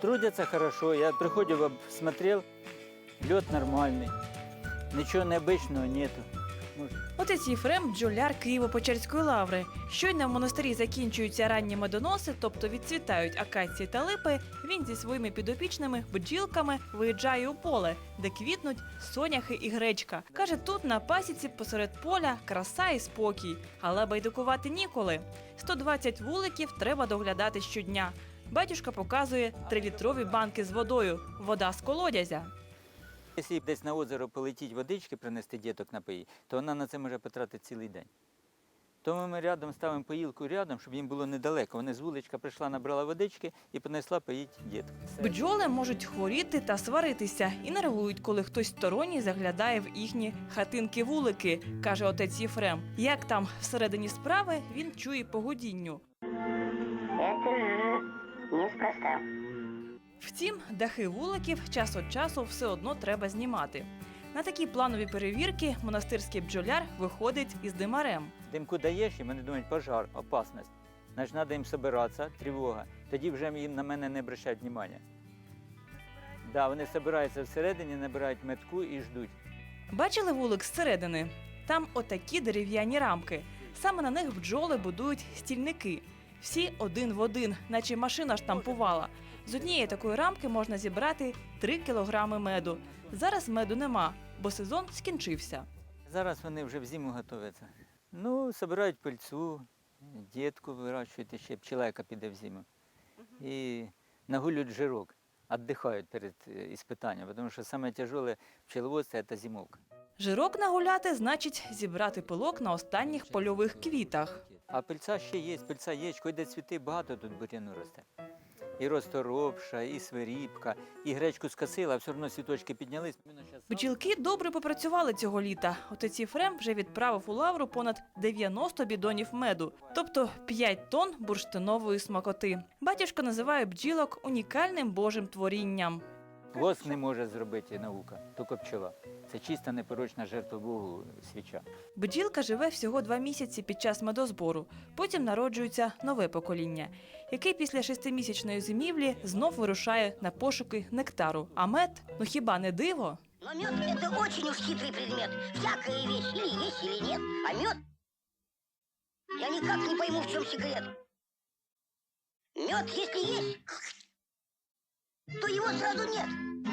Трудятся хорошо. Я приходил, смотрел, лед нормальный. Ничего необычного нету. Отець Єфрем бджоляр Києво-Печерської лаври. Щойно в монастирі закінчуються ранні медоноси, тобто відцвітають акації та липи. Він зі своїми підопічними бджілками виїжджає у поле, де квітнуть соняхи і гречка. Каже, тут на пасіці посеред поля краса і спокій, але байдикувати ніколи. 120 вуликів треба доглядати щодня. Батюшка показує трилітрові банки з водою. Вода з колодязя. Якщо десь на озеро полетіть водички, принести діток напоїть, то вона на це може потратити цілий день. Тому ми рядом ставимо поїлку рядом, щоб їм було недалеко. Вони з вуличка прийшла, набрала водички і понесла поїть діток. Бджоли можуть хворіти та сваритися і нервують, коли хтось сторонній заглядає в їхні хатинки-вулики, каже отець Єфрем. Як там всередині справи, він чує по гудінню. Это же неспроста. Втім, дахи вуликів час від часу все одно треба знімати. На такі планові перевірки монастирський бджоляр виходить із димарем. Димку даєш, і вони думають, пожар, опасність. Значить, треба їм збиратися, тривога. Тоді вже їм на мене не обращають уваги. Да, вони збираються всередині, набирають метку і ждуть. Бачили вулик зсередини? Там отакі дерев'яні рамки. Саме на них бджоли будують стільники. Всі один в один, наче машина штампувала. З однієї такої рамки можна зібрати 3 кілограми меду. Зараз меду нема, бо сезон скінчився. Зараз вони вже в зиму готуються. Ну, збирають пильцу, дітку вирощують, ще пчела, яка піде в зиму. І нагулюють жирок, віддихають перед е, іспитанням, тому що саме тяжеле пчеловодство – це зимовка. Жирок нагуляти значить зібрати пилок на останніх польових квітах. А пильця ще є, пильця є, хоч де цвіти багато тут бур'яну росте. І розторопша, і свиріпка, і гречку скосила, а все одно цвіточки піднялись. Бджілки добре попрацювали цього літа. Отець Єфрем вже відправив у лавру понад 90 бідонів меду, тобто 5 тонн бурштинової смакоти. Батюшка називає бджілок унікальним божим творінням. Воск не може зробити наука, тільки пчела. Це чиста непорочна жертва Богу свіча. Бджілка живе всього два місяці під час медозбору. Потім народжується нове покоління, яке після шестимісячної зимівлі знов вирушає на пошуки нектару. А мед ну хіба не диво? Но мед это очень уж хитрый предмет. Всякая вещь или есть, или нет. А мед... Я никак не пойму, в чем секрет. Мед, если есть, то его сразу нет.